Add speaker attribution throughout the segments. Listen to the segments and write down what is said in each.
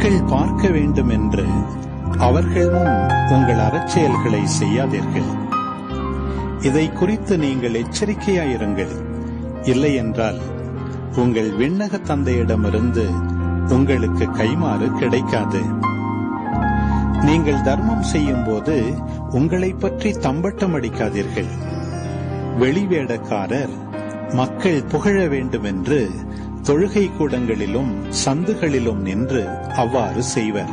Speaker 1: மக்கள் பார்க்க வேண்டும் என்று அவர்கள் முன் உங்கள் அறச்செயல்களை செய்யாதீர்கள். இதை குறித்து நீங்கள் எச்சரிக்கையாயிருங்கள். இல்லை என்றால் உங்கள் விண்ணக தந்தையிடமிருந்து உங்களுக்கு கைமாறு கிடைக்காது. நீங்கள் தர்மம் செய்யும் போது உங்களை பற்றி தம்பட்டம் அடிக்காதீர்கள். வெளிவேடக்காரர் மக்கள் புகழ வேண்டுமென்று தொழுகை கூடங்களிலும் சந்துகளிலும் நின்று அவ்வாறு செய்வர்.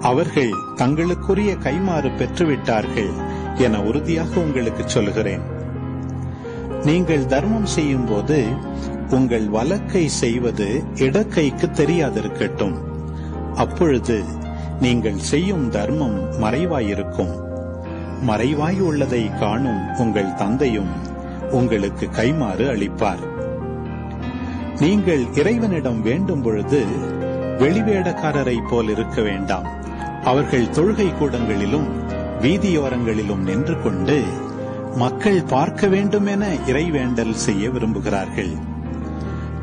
Speaker 1: அவர்கள் தங்களுக்குரிய கைமாறு பெற்றுவிட்டார்கள் என உறுதியாக உங்களுக்கு சொல்கிறேன் நீங்கள் தர்மம் செய்யும் போது உங்கள் வலக்கை செய்வது இடக்கைக்கு தெரியாதிருக்கட்டும். அப்பொழுது நீங்கள் செய்யும் தர்மம் மறைவாயிருக்கும். மறைவாய் உள்ளதை காணும் உங்கள் தந்தையும் உங்களுக்கு கைமாறு அளிப்பார். நீங்கள் இறைவனிடம் வேண்டும் பொழுது வெளிவேடக்காரரை போல் இருக்க வேண்டாம். அவர்கள் தொழுகை கூடங்களிலும் வீதியோரங்களிலும் நின்று கொண்டு மக்கள் பார்க்க வேண்டும் என இறைவேண்டல் செய்ய விரும்புகிறார்கள்.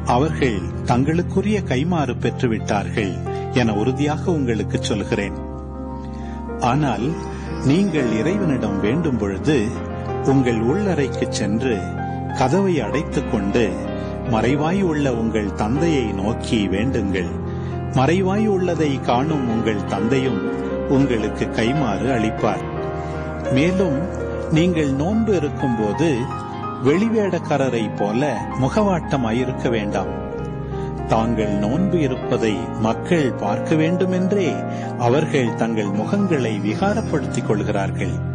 Speaker 1: அவர்கள் தங்களுக்குரிய கைமாறு பெற்றுவிட்டார்கள் என உறுதியாக உங்களுக்கு சொல்கிறேன் ஆனால் நீங்கள் இறைவனிடம் வேண்டும் பொழுது உங்கள் உள்ளறைக்கு சென்று கதவை அடைத்துக் கொண்டு மறைவாய் உள்ள உங்கள் தந்தையை நோக்கி வேண்டுங்கள். மறைவாய் உள்ளதை காணும் உங்கள் தந்தையும் உங்களுக்கு கைமாறு அளிப்பார். மேலும் நீங்கள் நோன்பு இருக்கும்போது வெளிவேடக்காரரை போல முகவாட்டமாயிருக்க வேண்டாம். தாங்கள் நோன்பு இருப்பதை மக்கள் பார்க்க வேண்டுமென்றே அவர்கள் தங்கள் முகங்களை விகாரப்படுத்திக் கொள்கிறார்கள்.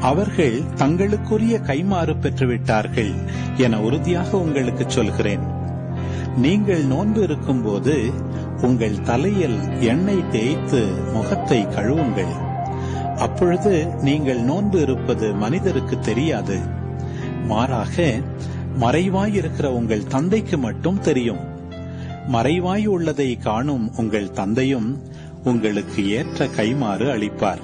Speaker 1: அவர்கள் தங்களுக்குரிய கைமாறு பெற்றுவிட்டார்கள் என உறுதியாக உங்களுக்கு சொல்கிறேன். நீங்கள் நோன்பு இருக்கும்போது உங்கள் தலையில் எண்ணெய் தேய்த்து முகத்தை கழுவுங்கள். அப்பொழுது நீங்கள் நோன்பு இருப்பது மனிதருக்கு தெரியாது. மாறாக மறைவாய் இருக்கிற உங்கள் தந்தைக்கு மட்டும் தெரியும். மறைவாய் உள்ளதை காணும் உங்கள் தந்தையும் உங்களுக்கு ஏற்ற கைமாறு அளிப்பார்.